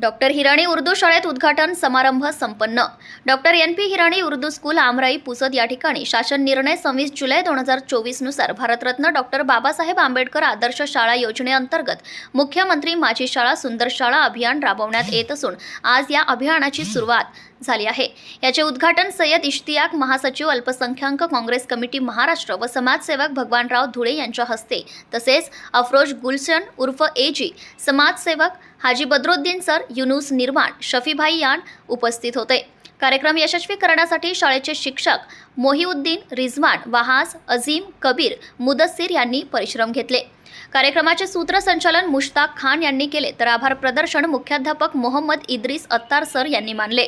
Doctor Hirani Urdu शाळेत उद्घाटन समारंभ संपन्न. Doctor N P Hirani Urdu school Amrai Pusad या ठिकाणी शासन निर्णय सव्वीस जुलै दोन हजार चोवीसनुसार भारतरत्न डॉक्टर बाबासाहेब आंबेडकर आदर्श शाळा योजनेअंतर्गत मुख्यमंत्री माझी शाळा सुंदर शाळा अभियान राबवण्यात येत असून आज या अभियानाची सुरुवात झाली आहे. याचे उद्घाटन सय्यद इश्तियाक महासचिव अल्पसंख्याक काँग्रेस कमिटी महाराष्ट्र व समाजसेवक भगवानराव धुळे यांच्या हस्ते तसेच अफरोज गुलशन उर्फ एजी समाजसेवक हाजी बद्रुद्दीन सर युनुस निर्माण शफीभाई यान उपस्थित होते. कार्यक्रम यशस्वी करण्यासाठी शाळेचे शिक्षक मोहिउद्दीन रिझवान वहाज अझीम कबीर मुदस्सीर यांनी परिश्रम घेतले. कार्यक्रमाचे सूत्रसंचालन मुश्ताक खान यांनी केले तर आभार प्रदर्शन मुख्याध्यापक मोहम्मद इद्रिस अत्तार सर यांनी मानले.